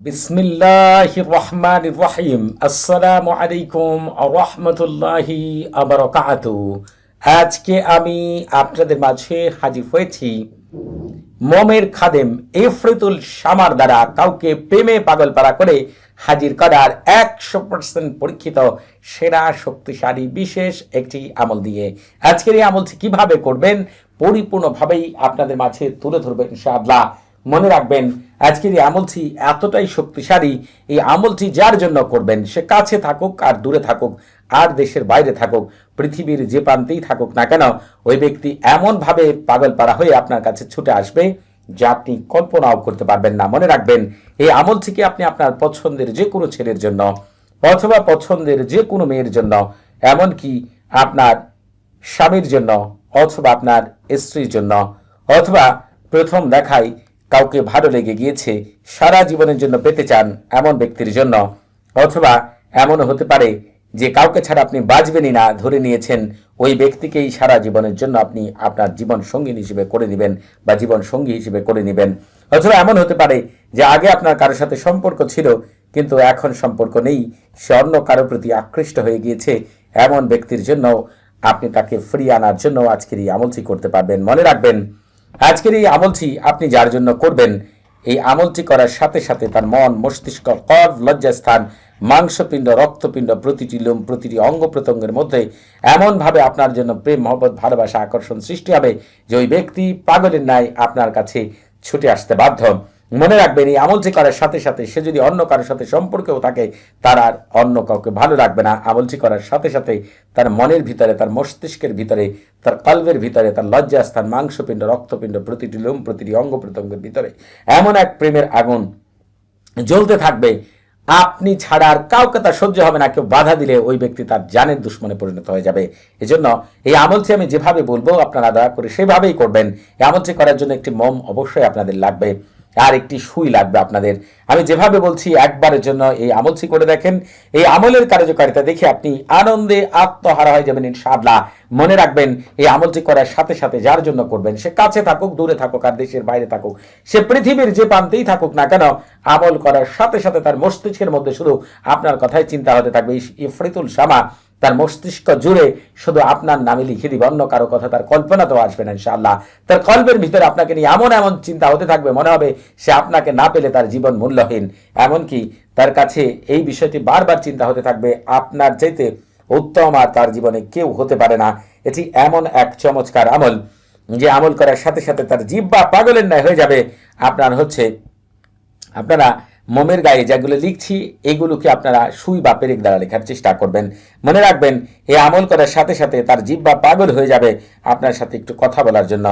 বিসমিল্লাহ রহমান রহিম। আসসালামু আলাইকুম রহমতুল্লাহি আজকে আমি আপনাদের মাঝে হাজির হয়েছি মমের খাদেম ইফরিতুল শামার দ্বারা কাউকে প্রেমে পাগল পাড়া করে হাজির করার একশো পার্সেন্ট পরীক্ষিত, সেরা, শক্তিশালী, বিশেষ একটি আমল দিয়ে। আজকের এই আমলটি কীভাবে করবেন, পরিপূর্ণভাবেই আপনাদের মাঝে তুলে ধরবেন ইনশাআল্লাহ। মনে রাখবেন, আজকের এই আমলটি এতটাই শক্তিশালী, এই আমলটি যার জন্য করবেন, সে কাছে থাকুক আর দূরে থাকুক, আর দেশের বাইরে থাকুক, পৃথিবীর যে প্রান্তেই থাকুক না কেন, ওই ব্যক্তি এমনভাবে পাগল পাড়া হয়ে আপনার কাছে ছুটে আসবে যা আপনি কল্পনাও করতে পারবেন না। মনে রাখবেন, এই আমলটিকে আপনি আপনার পছন্দের যে কোনো ছেলের জন্য অথবা পছন্দের যে কোনো মেয়ের জন্য, এমনকি আপনার স্বামীর জন্য অথবা আপনার স্ত্রীর জন্য, অথবা প্রথম দেখায় কাউকে ভালো লেগে গিয়েছে, সারা জীবনের জন্য পেতে চান এমন ব্যক্তির জন্য। অথবা এমনও হতে পারে যে কাউকে ছাড়া আপনি বাঁচবেনই না, ধরে নিয়েছেন ওই ব্যক্তিকেই সারা জীবনের জন্য আপনি আপনার জীবন সঙ্গী হিসেবে করে নেবেন বা জীবন সঙ্গী হিসেবে করে নেবেন। অথবা এমন হতে পারে যে আগে আপনার কারোর সাথে সম্পর্ক ছিল, কিন্তু এখন সম্পর্ক নেই, সে অন্য কারোর প্রতি আকৃষ্ট হয়ে গিয়েছে, এমন ব্যক্তির জন্য আপনি তাকে ফ্রি আনার জন্য আজকের এই আমলটি করতে পারবেন। মনে রাখবেন আজকের এই আমলটি আপনি যার জন্য করবেন, এই আমলটি করার সাথে সাথে তার মন, মস্তিষ্ক কর লজ্জাস্থান, মাংসপিণ্ড, রক্তপিণ্ড, প্রতিটি লোম, প্রতিটি অঙ্গ প্রত্যঙ্গের মধ্যে এমনভাবে আপনার জন্য প্রেম, মহব্বত, ভালোবাসা, আকর্ষণ সৃষ্টি হবে যে ওই ব্যক্তি পাগলের ন্যায় আপনার কাছে ছুটে আসতে বাধ্য। মনে রাখবেন, এই আমলটি করার সাথে সাথে সে যদি অন্য কারোর সাথে সম্পর্কেও থাকে, তার আর অন্য কাউকে ভালো রাখবে না। আমলটি করার সাথে সাথে তার মনের ভিতরে, তার মস্তিষ্কের ভিতরে, তার কল্পের ভিতরে, তার লজ্জাস্থান, মাংসপিণ্ড, রক্তপিণ্ড, প্রতিটি লোম, প্রতিটি অঙ্গ প্রত্যঙ্গের ভিতরে, এমন এক প্রেমের আগুন জ্বলতে থাকবে। আপনি ছাড়া আর কাউকে তার সহ্য হবে না। কেউ বাধা দিলে ওই ব্যক্তি তার জানের দুশ্মনে পরিণত হয়ে যাবে। এজন্য এই আমলটি আমি যেভাবে বলব, আপনারা দয়া করে সেভাবেই করবেন। এই আমলটি করার জন্য একটি মম অবশ্যই আপনাদের লাগবে। আর একটি সুই লাগবে আপনাদের। আমি যেভাবে বলছি, একবারের জন্য এই আমলটি করে দেখেন। এই আমলের কার্যকারিতা দেখে আপনি আনন্দে আত্মহারা হয়ে যাবেন ইনশাআল্লাহ। মনে রাখবেন, এই আমলটি করার সাথে সাথে যার জন্য করবেন, সে কাছে থাকুক, দূরে থাকুক আর দেশের বাইরে থাকুক। সে পৃথিবীর যে প্রান্তেই থাকুক না কেন, আমল করার সাথে সাথে তার মস্তিষ্কের মধ্যে শুধু আপনার কথাই চিন্তা হতে থাকবে। ইফরিতুল শামা তার মস্তিষ্ক জুড়ে শুধু আপনার নামে লিখে দিব, অন্য কারও কথা তার কল্পনাতেও আসবে না ইনশাআল্লাহ। তার কল্পের ভিতরে আপনাকে নিয়ে এমন এমন চিন্তা হতে থাকবে, মনে হবে সে আপনাকে না পেলে তার জীবন মূল্যহীন। এমনকি তার কাছে এই বিষয়টি বারবার চিন্তা হতে থাকবে, আপনার চাইতে উত্তম আর তার জীবনে কেউ হতে পারে না। এটি এমন এক চমৎকার আমল যে আমল করার সাথে সাথে তার জিব্বা পাগলের ন্যায় হয়ে যাবে। আপনার হচ্ছে, আপনারা মোমের গায়ে যেগুলো লিখছি, এগুলোকে আপনারা সুই বা পেরেক দ্বারা লেখার চেষ্টা করবেন। মনে রাখবেন, এ আমল করার সাথে সাথে তার জিব্বা পাগল হয়ে যাবে। আপনার সাথে একটু কথা বলার জন্য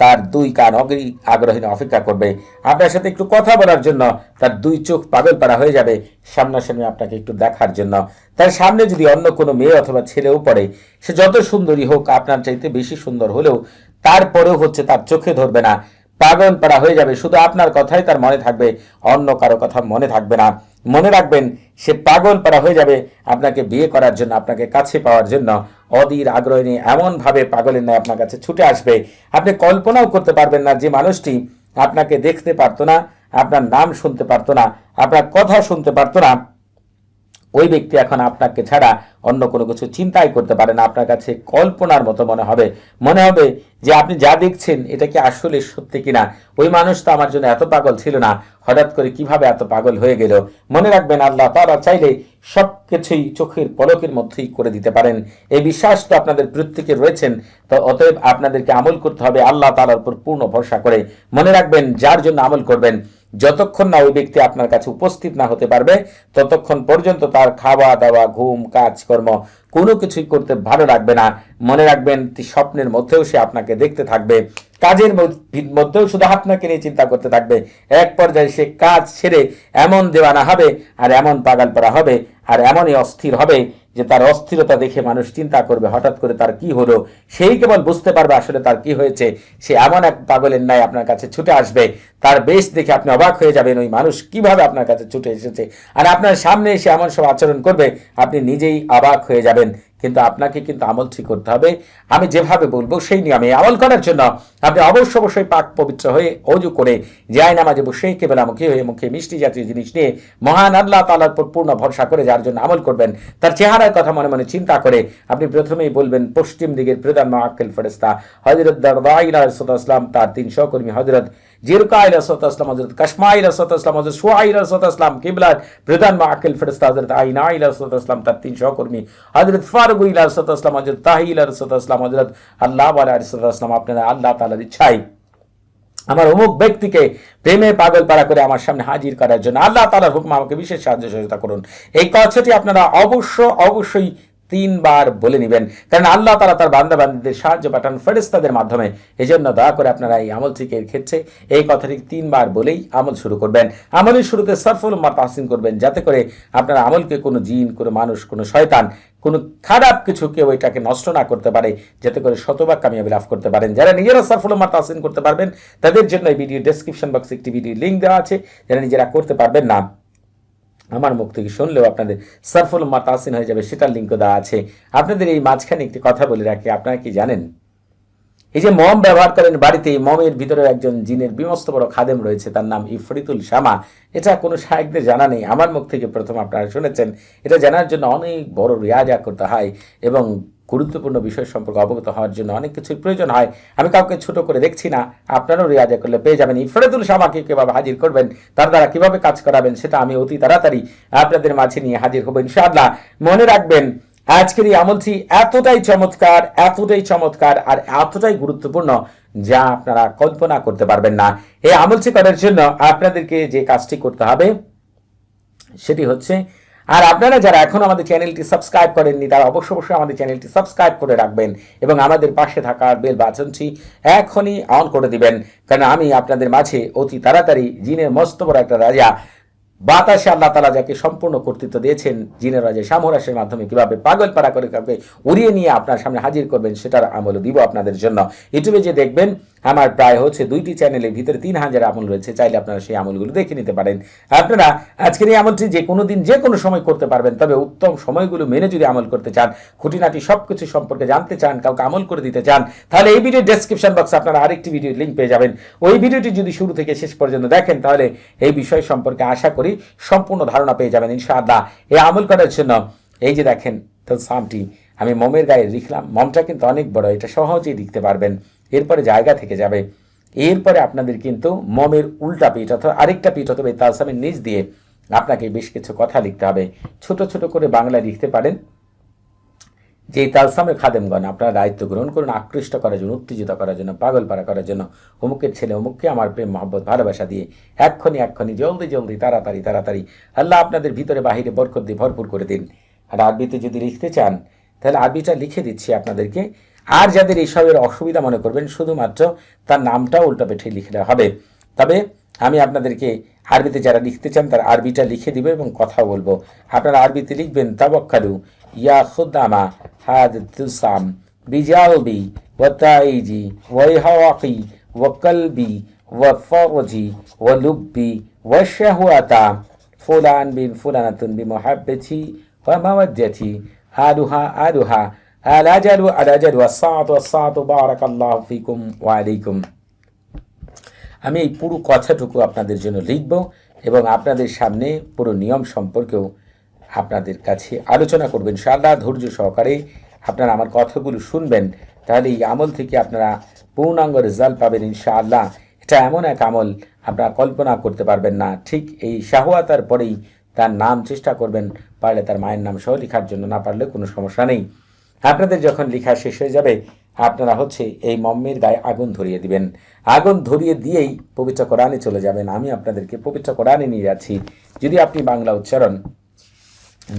তার দুই কান অগ্রি আগ্রহীন অপেক্ষা করবে। আপনার সাথে একটু কথা বলার জন্য তার দুই চোখ পাগল পাড়া হয়ে যাবে সামনাসামনি আপনাকে একটু দেখার জন্য। তার সামনে যদি অন্য কোনো মেয়ে অথবা ছেলেও পড়ে, সে যত সুন্দরী হোক, আপনার চাইতে বেশি সুন্দর হলেও তারপরেও হচ্ছে তার চোখে ধরবে না। পাগল পাড়া হয়ে যাবে, শুধু আপনার কথাই তার মনে থাকবে, অন্য কারও কথা মনে থাকবে না। মনে রাখবেন, সে পাগল পাড়া হয়ে যাবে, আপনাকে বিয়ে করার জন্য, আপনাকে কাছে পাওয়ার জন্য। অধীর আগ্রহ নিয়ে এমনভাবে পাগলের ন্যায় আপনার কাছে ছুটে আসবে। আপনি কল্পনাও করতে পারবেন না যে মানুষটি আপনাকে দেখতে পারতো না, আপনার নাম শুনতে পারতো না, আপনার কথা শুনতে পারতো না। ওই ব্যক্তি এখন আপনাকে ছাড়া অন্য কোনো কিছু চিন্তাই করতে পারে না। আপনার কাছে কল্পনার মতো মনে হবে। মনে হবে যে আপনি যা দেখছেন, এটা কি আসলে সত্যি কিনা? ওই মানুষ তো আমার জন্য এত পাগল ছিল না। হঠাৎ করে কীভাবে এত পাগল হয়ে গেল? মনে রাখবেন, আল্লাহ তারা চাইলে সব কিছুই চোখের পলকের মধ্যেই করে দিতে পারেন। এই বিশ্বাস তো আপনাদের প্রত্যেকে রয়েছেন, তো অতএব আপনাদেরকে আমল করতে হবে আল্লাহ তালার উপর পূর্ণ ভরসা করে। মনে রাখবেন, যার জন্য আমল করবেন যতক্ষণ না ওই ব্যক্তি আপনার কাছে উপস্থিত না হতে পারবে, ততক্ষণ পর্যন্ত তার খাওয়া দাওয়া, ঘুম, কাজকর্ম কোনো কিছুই করতে ভালো লাগবে না। মনে রাখবেন স্বপ্নের মধ্যেও সে আপনাকে দেখতে থাকবে। কাজের মধ্যেও শুধু আপনাকে নিয়ে চিন্তা করতে থাকবে। এক পর্যায়ে সে কাজ ছেড়ে এমন দেওয়ানা হবে, আর এমন পাগাল পরা হবে, আর এমনই অস্থির হবে। যে তার অস্থিরতা দেখে মানুষ চিন্তা করবে, হঠাৎ করে তার কি হলো? সেই কেবল বুঝতে পারবে আসলে তার কি হয়েছে। সে এমন এক পাগলের ন্যায় আপনার কাছে ছুটে আসবে। তার বেশ দেখে আপনি অবাক হয়ে যাবেন ওই মানুষ কীভাবে আপনার কাছে ছুটে এসেছে। আর আপনার সামনে এসে এমন সব আচরণ করবে, আপনি নিজেই অবাক হয়ে যাবেন। কিন্তু আপনাকে কিন্তু আমল ঠিক করতে হবে। আমি যেভাবে বলব সেই নিয়মে আমল করার জন্য আপনি অবশ্য অবশ্যই পাক পবিত্র হয়ে অজু করে যায় নামাজে বসে কেবলামুখী হয়ে মুখে মিষ্টি জাতীয় জিনিস নিয়ে মহান আল্লাহ তালার উপর পূর্ণ ভরসা করে যার জন্য আমল করবেন, তার চেহারার কথা মনে মনে চিন্তা করে আপনি প্রথমেই বলবেন, পশ্চিম দিকের প্রধান মাহাক্কেল ফেরেস্তা হজরত দারদাইলাম তার তিন সহকর্মী হজরত ইলাসলাম হজরত ইলাসলাম হজরত কিবলার প্রধান ইলাসলাম তার তিন সহকর্মী হজরত ইলাসলাম হজরত ইলাসলাম হজরত আল্লাহ আলাইসালাম আপনারা আল্লাহ তালার ইচ্ছাই আমার অমুক ব্যক্তিকে প্রেমে পাগল পাড়া করে আমার সামনে হাজির করার জন্য আল্লাহ তালার হুকুম আমাকে বিশেষ সাহায্য সহযোগিতা করুন। এই কথাটি আপনারা অবশ্য, অবশ্যই তিনবার বলে নেবেন। কারণ আল্লাহ তালা তার বান্দা বান্ধবদের সাহায্য পাঠান ফেরেস্তাদের মাধ্যমে। এই জন্য দয়া করে আপনারা এই আমল থেকে ক্ষেত্রে এই কথাটি তিনবার বলেই আমল শুরু করবেন। আমলের শুরুতে সরফুল মা তাহসিন করবেন, যাতে করে আপনারা আমলকে কোনো জিন, কোনো মানুষ, কোনো শয়তান, কোনো খারাপ কিছু কেউ এটাকে নষ্ট না করতে পারে, যাতে করে শতভাগ কামিয়াবি লাভ করতে পারেন। যারা নিজেরা সরফুল মা তাহসিন করতে পারবেন, তাদের জন্য এই ভিডিও ডেসক্রিপশন বক্সে একটি ভিডিও লিঙ্ক দেওয়া আছে। যারা নিজেরা করতে পারবেন না আমার মুখ থেকে শুনলেও আপনাদের সারফুল মাতাসিন হয়ে যাবে, সেটার লিঙ্ক দেওয়া আছে। আপনাদের এই মাঝখানে একটি কথা বলে রাখি, আপনারা কি জানেন? এই যে মম ব্যবহার করেন বাড়িতে, এই মমের ভিতরে একজন জিনের বিমস্ত বড় খাদেম রয়েছে, তার নাম ইফরিতুল শামা। এটা কোনো সাহেবদের জানা নেই। আমার মুখ থেকে প্রথম আপনারা শুনেছেন, এটা জানার জন্য অনেক বড় রেয়াজা করতে হয় এবং গুরুত্বপূর্ণ বিষয় সম্পর্কে অবগত হওয়ার জন্য অনেক কিছুর প্রয়োজন হয়। আমি কাউকে ছোট করে দেখছি না, আপনারও রেয়াজা করলে পেয়ে যাবেন। ইফরেদুল শামাকে কীভাবে হাজির করবেন, তার দ্বারা কীভাবে কাজ করাবেন, সেটা আমি অতি তাড়াতাড়ি আপনাদের মাঝে নিয়ে হাজির হব ইনশাআল্লাহ। মনে রাখবেন, আজকের এই আমলটি এতটাই চমৎকার এতটাই চমৎকার আর এতটাই গুরুত্বপূর্ণ যা আপনারা কল্পনা করতে পারবেন না। এই আমলটি করার জন্য আপনাদেরকে যে কাজটি করতে হবে, সেটি হচ্ছে আর আপনারা যারা এখন আমাদের চ্যানেলটি সাবস্ক্রাইব করেননি, তারা অবশ্য অবশ্যই আমাদের চ্যানেলটি সাবস্ক্রাইব করে রাখবেন এবং আমাদের পাশে থাকা বেল বাটনটি এখনই অন করে দিবেন। কারণ আমি আপনাদের মাঝে অতি তাড়াতাড়ি জিনের মস্ত বড় একটা রাজা, বাতাসে আল্লাহ তালা যাকে সম্পূর্ণ কর্তৃত্ব দিয়েছেন, জিনের রাজা সামরাসের মাধ্যমে কীভাবে পাগল পাড়া করে কাউকে উড়িয়ে নিয়ে আপনার সামনে হাজির করবেন, সেটার আমল দিব আপনাদের জন্য। ইউটিউবে যে দেখবেন আমার প্রায় হচ্ছে দুইটি চ্যানেলের ভিতরে তিন হাজার আমল রয়েছে, চাইলে আপনারা সেই আমলগুলো দেখে নিতে পারেন। আপনারা আজকের এই আমলটি যে কোনো দিন, যে কোনো সময় করতে পারবেন, তবে উত্তম সময়গুলো মেনে যদি আমল করতে চান, খুঁটিনাটি সব কিছু সম্পর্কে জানতে চান, কাউকে আমল করে দিতে চান, তাহলে এই ভিডিও ডেসক্রিপশন বক্সে আপনারা আরেকটি ভিডিওর লিঙ্ক পেয়ে যাবেন। ওই ভিডিওটি যদি শুরু থেকে শেষ পর্যন্ত দেখেন, তাহলে এই বিষয় সম্পর্কে আশা করি সম্পূর্ণ ধারণা পেয়ে যাবেন, ইনশাআল্লাহ। এই আমল করার জন্য, এই যে দেখেন, তো সামটি, আমি মমের গায়ে লিখলাম, মমটা কিন্তু অনেক বড়, এটা সহজেই লিখতে পারবেন। এরপরে জায়গা থেকে যাবে। এরপরে আপনাদের কিন্তু মমের উল্টা পিঠ অথবা আরেকটা পিঠ অথবা তালসামের নিচ দিয়ে আপনাকে বেশ কিছু কথা লিখতে হবে। ছোট ছোট করে বাংলায় লিখতে পারেন। যে তালসামের খাদেমগণ, আপনারা দায়িত্ব গ্রহণ করুন, আকৃষ্ট করার জন্য, উত্তেজিত করার জন্য পাগল পাড়া করার জন্য, অমুকের ছেলে, অমুককে আমার প্রেম, মহব্বত, ভালোবাসা দিয়ে এক্ষণি এক্ষণি, জলদি জলদি, তাড়াতাড়ি তাড়াতাড়ি, আল্লাহ আপনাদের ভিতরে, বাহিরে বরকত দিয়ে ভরপুর করে দিন। আর আরবিতে যদি লিখতে চান, তাহলে আরবিটা লিখে দিচ্ছি আপনাদেরকে। আর যাদের এইসবের অসুবিধা মনে করবেন, শুধুমাত্র তার নামটা উল্টাপেঠে দেওয়া হবে। তবে আমি আপনাদেরকে আরবিতে যারা লিখতে চান, তারা আরবিটা লিখে দিবে এবং কথা বলব। আপনারা আরবিতে লিখবেন তাবক্কালু ইয়া খুদ্দামা হাদ তুসাম বিজালবি ওয়াতাইজি ওয়াইহাওয়াকি ওয়াকলবি ওয়াফরজি ওয়ালুব্বি ওয়াশাহুয়াতা ফুলান বিন ফুলানাতুন বি মুহাব্বতি ওয়া মাওয়াজ্জাতি আদুহা আদুহা আমি এই পুরো কথাটুকু আপনাদের জন্য লিখব এবং আপনাদের সামনে পুরো নিয়ম সম্পর্কেও আপনাদের কাছে আলোচনা করবেন সারা ধৈর্য সহকারে আপনারা আমার কথাগুলো শুনবেন, তাহলে এই আমল থেকে আপনারা পূর্ণাঙ্গ রেজাল্ট পাবেন ইনশাআল্লাহ। এটা এমন এক আমল, আপনারা কল্পনা করতে পারবেন না। ঠিক এই শাহওয়াতার পরেই তার নাম চেষ্টা করবেন, পারলে তার মায়ের নাম সহ লেখার জন্য না পারলে কোনো সমস্যা নেই। আপনাদের যখন লেখা শেষ হয়ে যাবে, আপনারা হচ্ছে এই মম্মের গায়ে আগুন ধরিয়ে দিবেন। আগুন ধরিয়ে দিয়েই পবিত্র কোরআনে চলে যাবেন। আমি আপনাদেরকে পবিত্র কোরআনে নিয়ে যাচ্ছি। যদি আপনি বাংলা উচ্চারণ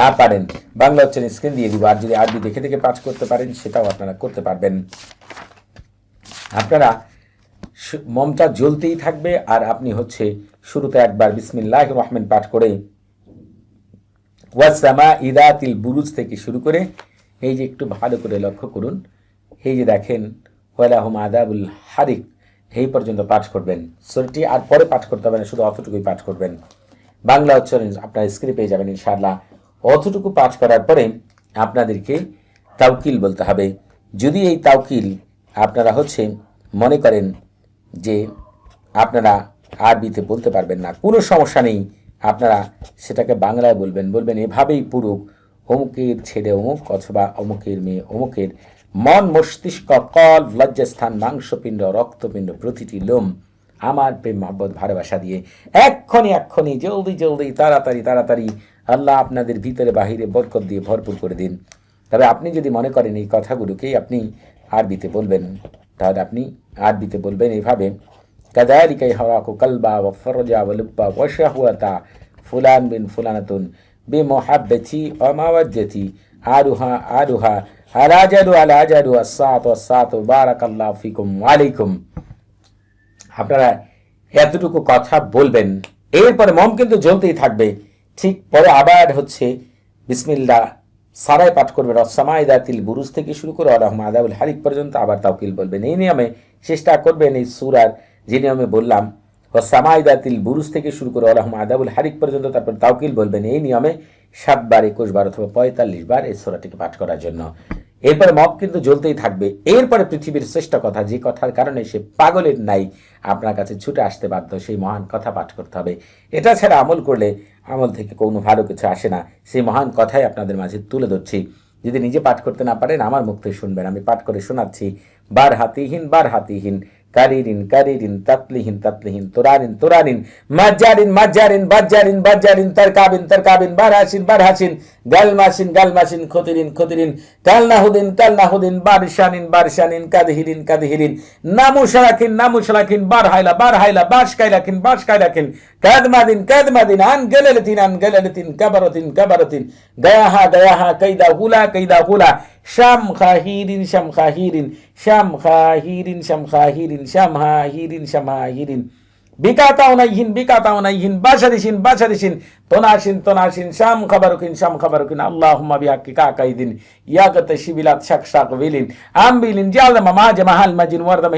না পারেন, বাংলা উচ্চারণ স্ক্রিন দিয়ে দিব। আর যদি আরবি দেখে দেখে পাঠ করতে পারেন, সেটাও আপনারা করতে পারবেন। আপনারা মমটা জ্বলতেই থাকবে। আর আপনি হচ্ছে শুরুতে একবার বিসমিল্লাহ রহমান পাঠ করে ওয়াসামা ইদাতিল বুরুজ থেকে শুরু করে এই যে একটু ভালো করে লক্ষ্য করুন। এই যে দেখেন, ওয়ালাহুম আদাবুল হারিক, এই পর্যন্ত পাঠ করবেন। সুরটি আর পরে পাঠ করতে হবে না, শুধু অতটুকুই পাঠ করবেন। বাংলা উচ্চারণ আপনার স্ক্রিনে পেয়ে যাবেন ইনশাআল্লাহ। অতটুকু পাঠ করার পরে আপনাদেরকে তাউকিল বলতে হবে। যদি এই তাউকিল আপনারা হচ্ছে মনে করেন যে আপনারা আরবিতে বলতে পারবেন না, কোনো সমস্যা নেই, আপনারা সেটাকে বাংলায় বলবেন বলবেন এভাবেই পুরুক অমুকের ছেলে অমুক অথবা অমুকের মেয়ে অমুকের মন মস্তিষ্ক, কল, লজ্জাস্থান, মাংসপিণ্ড, রক্তপিণ্ড, প্রতিটি লোম আমার প্রেম, মহব্বত, ভালোবাসা দিয়ে এক্ষণি এক্ষণি জলদি জলদি, তাড়াতাড়ি তাড়াতাড়ি আল্লাহ আপনাদের ভিতরে, বাহিরে বরকত দিয়ে ভরপুর করে দিন। তবে আপনি যদি মনে করেন এই কথাগুলোকেই আপনি আরবিতে বলবেন, তাহলে আপনি আরবিতে বলবেন এইভাবে কাদায়ালিকাই হওয়া কুকলবা ফরজা ওয়া লুব্বা ওয়া ফুলান বিন ফুলানাতুন بمحبتي ومودتي آلها آلها الأجل الأجل والساعة والساعة بارك الله فيكم وعليكم আপনারা এতটুকু কথা বলবেন এরপরে মম কিন্তু জ্বলতেই থাকবে ঠিক পরে আবার হচ্ছে বিসমিল্লা সারাই পাঠ করবেন অসামাইদাতিল বুরুজ থেকে শুরু করে আলহম আদাবুল হারিক পর্যন্ত আবার তাওকিল বলবেন এই নিয়মে চেষ্টা করবেন এই সুরার যে নিয়মে বললাম বুরুজ থেকে শুরু করে আলহম আদাবুল হারিক পর্যন্ত তারপর তাওকিল বলবেন এই নিয়মে সাতবার একুশ বার অথবা পঁয়তাল্লিশ বার এই সোরাটিকে পাঠ করার জন্য। এরপরে মব কিন্তু জ্বলতেই থাকবে। এরপরে পৃথিবীর শ্রেষ্ঠ কথা যে কথার কারণে সে পাগলের নাই আপনার কাছে ছুটে আসতে বাধ্য, সেই মহান কথা পাঠ করতে হবে। এটা ছাড়া আমল করলে আমল থেকে কোনো ভালো কিছু আসে না। সেই মহান কথাই আপনাদের মাঝে তুলে ধরছি। যদি নিজে পাঠ করতে না পারেন, আমার মুখ থেকে শুনবেন। আমি পাঠ করে শোনাচ্ছি বার হাতিহীন বার হাতিহীন কারিরিন কারিরিন, তাতলিহীন তাতলিহীন, তোরারিন তোরারিন মাজারিন মাজারিন বাজারিন বাজারিন তারকাবিন তারকাবিন, বারহাসিন বারহাসিন, গালমাসিন গালমাসিন, খতিরিন খতিরিন কালনাহুদিন কালনাহুদিন বারশানিন বারশানিন, কাদহিরিন কাদহিরিন বাস কাই বারহাইলা বারহাইলা কাই বাশকাইলাকিন كدمة كدمة عن جللة عن جللة كبرة كبرة داها داها كيدا غلا كيدا غلا شام خاهير شام خاهير شام خاهير شام خاهير شام خاهير شام خاهير বিকাতাও নাইহিন বিকাতাও নাইহিন বাশারিসিন বাশারিসিন তোনাসিন তোনাসিন, শাম শাম শিবিলাত বিলিন মা মাজিন মান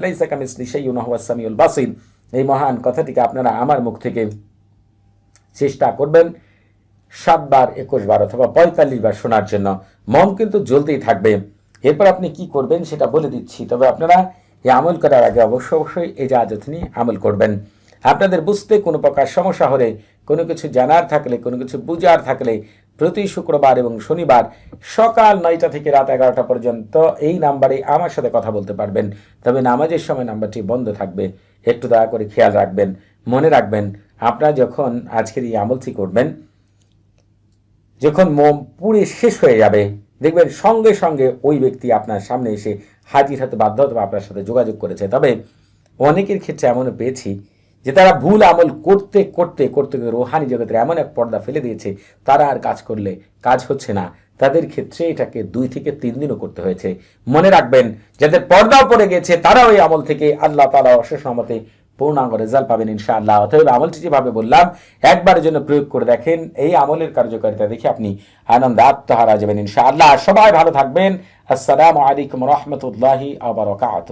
লাইসা সামিউল এই মহান কথাটিকে আপনারা আমার মুখ থেকে চেষ্টা করবেন সাতবার একুশ বার অথবা পঁয়তাল্লিশ বার শোনার জন্য। মন কিন্তু জ্বলতেই থাকবে। এরপর আপনি কি করবেন সেটা বলে দিচ্ছি। তবে আপনারা এই আমল করার আগে অবশ্যই অবশ্যই এই জাহাজত নিয়ে আমল করবেন। আপনাদের বুঝতে কোনো প্রকার সমস্যা হলে, কোনো কিছু জানার থাকলে, কোনো কিছু বুঝার থাকলে প্রতি শুক্রবার এবং শনিবার সকাল নয়টা থেকে রাত এগারোটা পর্যন্ত এই নাম্বারে আমার সাথে কথা বলতে পারবেন। তবে নামাজের সময় নাম্বারটি বন্ধ থাকবে। একটু দয়া করে খেয়াল রাখবেন, মনে রাখবেন, আপনারা যখন আজকের এই আমলটি করবেন, যখন মোম পুড়ে শেষ হয়ে যাবে দেখবেন সঙ্গে সঙ্গে ওই ব্যক্তি আপনার সামনে এসে হাজির হতে বাধ্য হতে আপনার সাথে যোগাযোগ করেছে। তবে অনেকের ক্ষেত্রে এমনও পেয়েছি যে তারা ভুল আমল করতে করতে করতে রোহানি জগতের এমন এক পর্দা ফেলে দিয়েছে, তারা আর কাজ করলে কাজ হচ্ছে না। তাদের ক্ষেত্রে এটাকে দুই থেকে তিন দিনও করতে হয়েছে। মনে রাখবেন, যাদের পর্দাও পড়ে গেছে, তারাও ওই আমল থেকে আল্লাহ তালা অশেষ নামতে পূর্ণাঙ্গ রেজাল্ট পাবেন ইনশাআল্লাহ। অতএব আমলটি যেভাবে বললাম, একবারের জন্য প্রয়োগ করে দেখেন, এই আমলের কার্যকারিতা দেখে আপনি আনন্দ আত্মহারা যাবেন ইনশাআল্লাহ। সবাই ভালো থাকবেন। আসসালামু আলাইকুম রহমতুল্লাহি আবরকাত